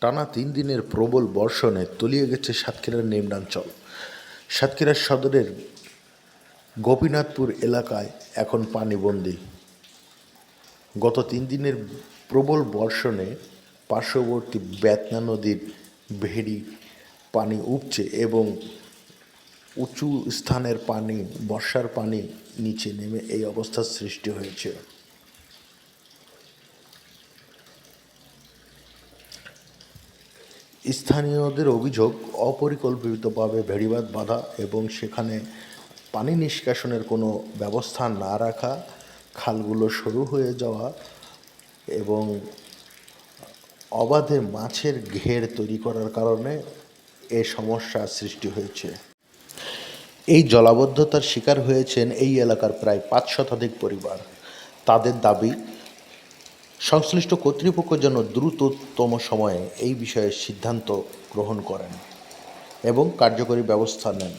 টানা তিন দিনের প্রবল বর্ষণে তলিয়ে গেছে সাতক্ষীরার নিম্নাঞ্চল। সাতক্ষীরা সদরের গোপীনাথপুর এলাকায় এখন পানিবন্দী। গত তিন দিনের প্রবল বর্ষণে পার্শ্ববর্তী বেতনা নদীর ভেড়ি পানি উপচে এবং উঁচু স্থানের পানি, বর্ষার পানি নিচে নেমে এই অবস্থার সৃষ্টি হয়েছে। স্থানীয়দের অভিযোগ অপরিকল্পিতভাবে ভেড়িবাঁধ বাঁধা এবং সেখানে পানি নিষ্কাশনের কোনো ব্যবস্থা না রাখা, খালগুলো সরু হয়ে যাওয়া এবং অবাধে মাছের ঘের তৈরি করার কারণে এ সমস্যা সৃষ্টি হয়েছে। এই জলাবদ্ধতার শিকার হয়েছেন এই এলাকার প্রায় পাঁচ শতাধিক পরিবার। তাদের দাবি সংশ্লিষ্ট কর্তৃপক্ষ যেন দ্রুততম সময়ে এই বিষয়ে সিদ্ধান্ত গ্রহণ করেন এবং কার্যকরী ব্যবস্থা নেন।